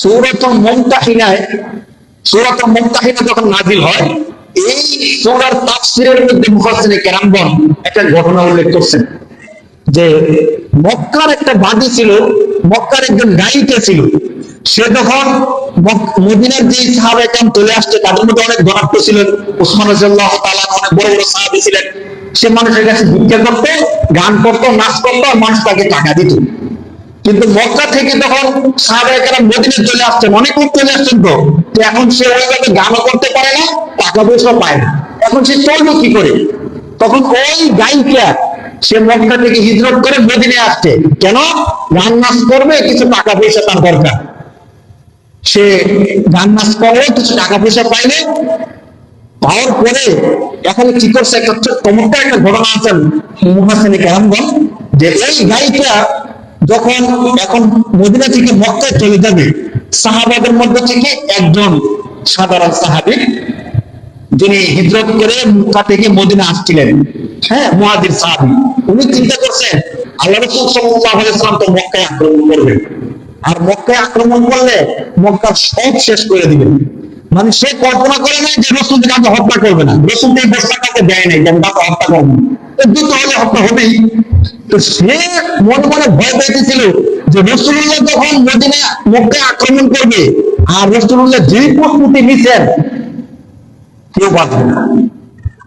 সৌরত মমতাহিনায় সৌরত মমতাহিনা যখন নাজিল হয়, এই সৌরার তাফসিরের মধ্যে কেরামগণ একটা ঘটনা উল্লেখ করছেন। যে মক্কার একটা বাদী ছিল, মক্কার একজন গায়িকা ছিল। সে যখন মদিনার যে চলে আসছে, তাদের মধ্যে অনেক ধনাত্ম ছিলেন। ওসমান রাজিয়াল্লাহু তাআলা অনেক বড় বড় সাহাবী ছিলেন। সে মানুষের কাছে ভিক্ষা করতো, গান করতো, নাচ করতো, মানুষ তাকে টাকা দিত। কিন্তু মক্কা থেকে তখন সাহাবাহাম মদিনে চলে আসছেন, অনেক লোক চলে আসছেন তো এখন সে ওইভাবে গানও করতে পারে না, টাকা পয়সা পায় না। এখন সে চলবে কি করে? তখন ওই গায়িকা সে মক্কা থেকে হিজরত করে মদিনে আসছে। কেন? গান নাচ করবে, কিছু টাকা পয়সা তার দরকার। সে গান নাচ করলে কিছু টাকা পয়সা পাইলে পাওয়ার পরে এখন কি করছে? একটা চমৎকার একটা ঘটনা আছেন মুহাসিনী কেরামগণ, যে এই গাড়িটা যখন এখন মদিনা থেকে মক্কায় চলে যাবে সাহাবাদের মধ্যে থেকে একজন সাধারণ সাহাবি, যিনি হিজরত করে মক্কা থেকে মদিনা আসছিলেন। হ্যাঁ মুহাজির সাহাবি। উনি চিন্তা করছেন, আল্লাহ রসুল সাল্লাম তো মক্কায় আক্রমণ করবেন। আর মক্কায় আক্রমণ করলে মক্কার সব শেষ করে দিবেন। মানে সে কল্পনা করে নাই যে রসুল কাউকে হত্যা করবে না। রসুল এই বস্তা কাউকে দেয় নাই যে আমি কাউকে হত্যা করব হলে হত্যা হবেই। তো সে মনে মনে ভয় পেয়েছিল যে রসুল্লাহ যখন মদিনা আক্রমণ করবে, আর রসুল্লাহ যে প্রস্তুতি নিছেন কেউ বাঁচবে না।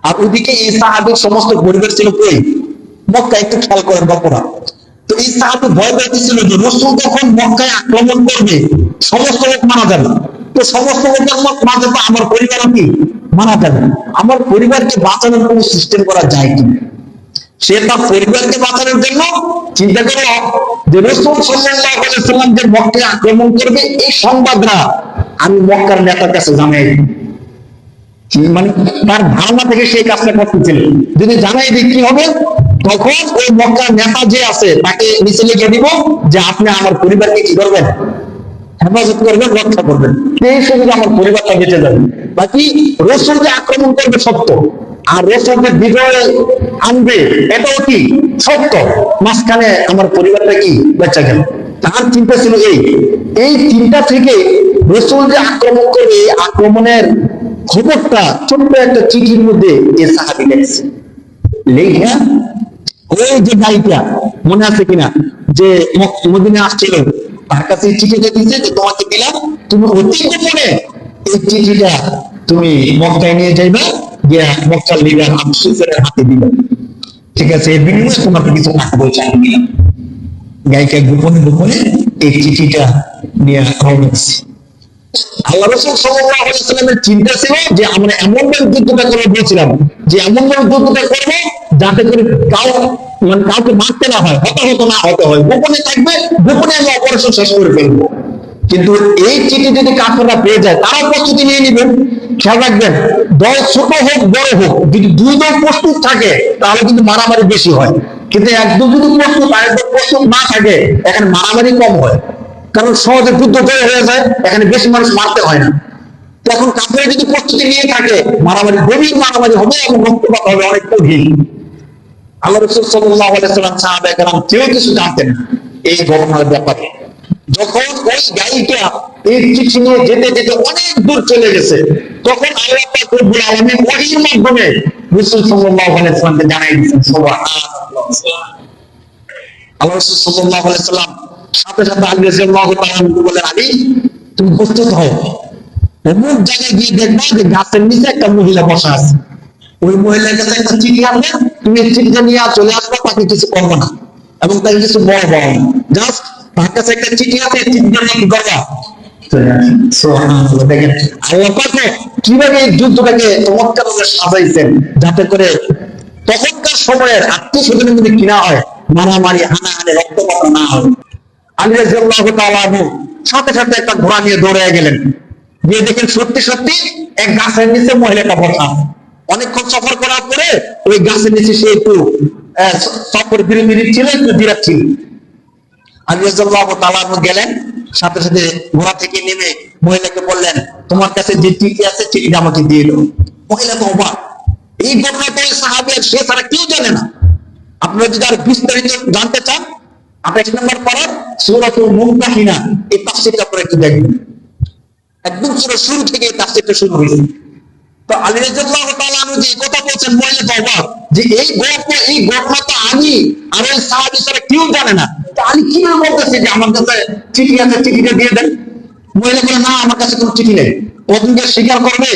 আর ওইদিকে এই সাহাবির সমস্ত পরিবার ছিল কই? মক্কা একটু খেয়াল করেন বাপুরা। তো এই সাহাবি ভয় পেয়েছিল যে রসুল যখন মক্কায় আক্রমণ করবে, সমস্ত লোক মারা যাবে। তো সমস্ত লোকের মত মাঝে তো আমার পরিবার কি মারা যাবে আমার পরিবারকে বাঁচানোর কোনো সিস্টেম করা যায় কি সে তার পরিবারকে বাঁচানোর জন্য চিন্তা করল যে রসুল সাল্লাম যে মক্কায় আক্রমণ করবে, এই সংবাদটা আমি মক্কার নেতার কাছে জানাই। মানে তার ধারণা থেকে সেই কাজটা করতেছিল। যদি জানাই দিই কি হবে, তখন ওই মক্কার নেতা যে আছে, তাকে নিচে লিখে দিব যে আপনি আমার পরিবারকে কি করবেন? হেফাজত করবেন, রক্ষা করবেন। আমার পরিবারটা বেঁচে যাবে। বাকি আক্রমণ করবে সত্য। আর বিজয় আনবে, এটাও কি? সত্য। মাঝখানে আমার পরিবারটা কি? বেঁচে গেল। তার চিন্তা ছিল এই। এই চিন্তা থেকে রসুল যে আক্রমণ করবে, এই আক্রমণের খবরটা ছোট্ট একটা চিঠির মধ্যে এ সাহাবি লেখছে। লেখা, ওই যে গাড়িটা মনে আছে কিনা? যে মদিনে আসছিল। তার কাছে চিঠিটা দিতে যে তোমাকে দিলাম, তুমি অতি গোপনে এই চিঠিটা তুমি মক্কায় নিয়ে যাইবা, গিয়া মক্কার লিডার আবসুসের হাতে দিবে। ঠিক আছে, এর বিনিময়ে তোমাকে কিছু টাকা পয়সা আমি দিলাম। গায়িকা গোপনে গোপনে এই চিঠিটা নিয়ে রওনা আল্লাহ রসুল সাল্লামের চিন্তা ছিল যে আমরা এমন করে যে এমন করব যাতে করে কাউ মানে কাউকে মারতে না হয়, হতাহত না হতে হয়। গোপনে থাকবে, গোপনে আমি অপারেশন শেষ করে ফেলব। কিন্তু এই চিঠি যদি কাফেররা পেয়ে যায়, তারা প্রস্তুতি নিয়ে নেবেন খেয়াল রাখবেন, দল ছোট হোক, বড় হোক, যদি দুই দল প্রস্তুত থাকে, তাহলে কিন্তু মারামারি বেশি হয়। কিন্তু একদম যদি প্রস্তুত আর একদম প্রস্তুত না থাকে, এখানে মারামারি কম হয়। কারণ সহজে যুদ্ধ জয় হয়ে যায়, এখানে বেশি মানুষ মারতে হয় না। তখন কাপড়ে যদি প্রস্তুতি নিয়ে থাকে, মারামারি, গভীর মারামারি হবে, এবং রক্তপাত হবে অনেক কালাম কেউ কিছু এই ব্যাপারে। যখন ওই গাড়িটা এই নিয়ে যেতে অনেক দূর চলে গেছে, তখন মাধ্যমে জানাই দিয়েছেন, সুবহানাল্লাহ। আল্লাহ রাসূল সাল্লাল্লাহু সাথে সাথে তাআলা আনহু আলী তুমি প্রস্তুত হও। অমুক জায়গায় গিয়ে দেখবা যে গাছের নিচে একটা মহিলা বসা আছে। ওই মহিলার কাছে একটা চিঠি আনবে তুমি চিঠিটা নিয়ে চলে আসবে তাকে কিছু করব না। এবং তাকে কিছু বড় জাস্ট তার কাছে একটা চিঠি আছে চিঠিটা পাক কীভাবে যুদ্ধটাকে চমৎকার সাজাইছেন যাতে করে তখনকার সময়ের আত্মীয় স্বজনের মধ্যে কিনা হয় মারামারি হানাহানি রক্তপাত না হয়। আলী রাদিয়াল্লাহু তাআলা সাথে সাথে একটা ঘোড়া নিয়ে দৌড়ে গেলেন। গিয়ে দেখেন সত্যি সত্যি এক গাছের নিচে মহিলাটা বসা। অনেকক্ষণ সফর করার পরে ওই গাছের নিচে সে একটু সফর বিড়ি বিড়ি ছিল, একটু বিরাট ছিল। আলী গেলেন, সাথে সাথে ঘোড়া থেকে নেমে মহিলাকে বললেন, তোমার কাছে যে চিঠি আছে, চিঠিটা আমাকে দিয়ে দাও। মহিলা তো অবাক। এই ঘটনা তো সাহাবি সে ছাড়া কেউ জানে না। আপনারা যদি আর বিস্তারিত জানতে চান নম্বর মুমতাহিনা এই তাফসিরটা পরে একটু দেখবেন একদম পুরো শুরু থেকে এই তাফসিরটা শুরু হয়েছে। তো যে কথা বলছেন যে এই এই তো আমি আর ওই সাহাবী ছাড়া কেউ জানে না। তো যে আমার কাছে চিঠি আছে, চিঠিটা দিয়ে দেন? মহিলা বলে, না, আমার কাছে কোনো চিঠি নেই। প্রথমকে স্বীকার করবে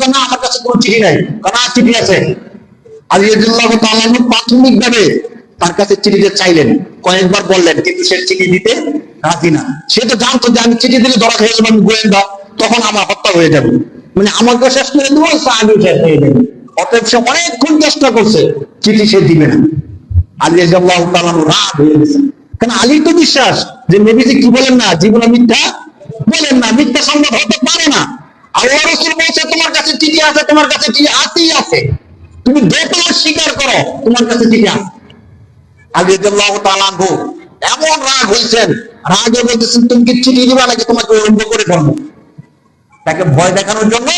তো না, আমার কাছে কোনো চিঠি নেই। কারণ চিঠি আছে? আলী রাদিয়াল্লাহু তাআলা প্রাথমিকভাবে তার কাছে চিঠিটা চাইলেন। কয়েকবার বললেন, কিন্তু সে চিঠি দিতে রাজি না। সে তো জানতো যে আমি চিঠি দিলে ধরা খেয়ে আমি গোয়েন্দা। তখন আমার হত্যা হয়ে যাবে। মানে আমাকে শেষ করে দেবো আমিও শেষ হয়ে যাবে অতএব সে অনেকক্ষণ চেষ্টা করছে, চিঠি সে দিবে না। আলী রাগ হয়ে গেছে। কারণ আলীর তো বিশ্বাস যে নবীজি কি বলেন না? জীবনে মিথ্যা বলেন না। মিথ্যা সম্ভব হতে পারে না। আল্লাহ রসুল বলছে, তোমার কাছে চিঠি আছে, তোমার কাছে চিঠি আছেই আছে। তুমি দেখো স্বীকার করো, তোমার কাছে চিঠি আছে। এমন রাগ তুমি চিঠি তোমাকে তাকে ভয় দেখানোর জন্য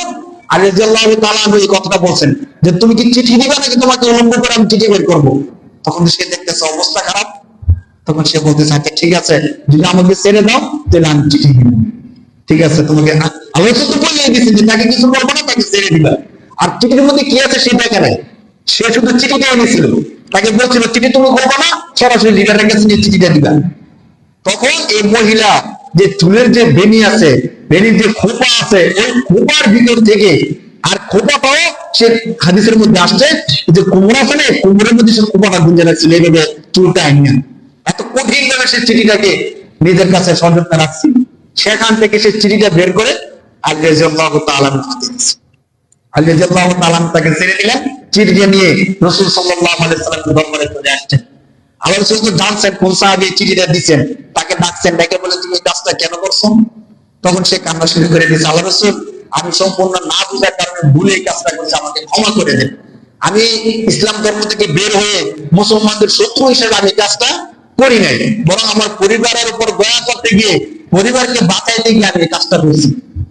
কথাটা বলছেন, যে তুমি কি চিঠি দিবা নাকি তোমাকে উলঙ্গ করে আমি চিঠি বের করব? তখন সে দেখতেছে অবস্থা খারাপ। তখন সে বলতেছে আচ্ছা ঠিক আছে, যদি আমাকে ছেড়ে দাও, তাহলে আমি চিঠি দিব। ঠিক আছে, তোমাকে আ- আল্লাহ তো বলে দিয়েছে যে তাকে কিছু করব না, তাকে ছেড়ে আর চিঠির মধ্যে কি আছে সেটা কেন সে শুধু চিঠিটা এনেছিল। তাকে বলছিল, চিঠি তুমি করব না? সরাসরি লিডারের কাছে নিয়ে চিঠিটা দিবা। তখন এই মহিলা যে চুলের যে বেনি আছে বেনির যে খোপা আছে, ওই খোপার ভিতর থেকে আর খোপাটাও সে হাদিসের মধ্যে আসছে যে কোমর আছে না কোমরের মধ্যে সে খোপাটা গুঞ্জে রাখছিল এইভাবে চুলটা আইনিয়া এত কঠিন ভাবে সে চিঠিটাকে নিজের কাছে সযত্নে রাখছি। সেখান থেকে সে চিঠিটা বের করে আল্লাহ রাদিয়াল্লাহু তাআলা হাতে আমি সম্পূর্ণ না বুঝার কারণে ভুলে কাজটা করছি, আমাকে ক্ষমা করে দেন। আমি ইসলাম ধর্ম থেকে বের হয়ে মুসলমানদের শত্রু হিসেবে আমি কাজটা করি নাই। বরং আমার পরিবারের উপর দয়া করতে গিয়ে পরিবারকে বাঁচাইতে গিয়ে আমি এই কাজটা করছি।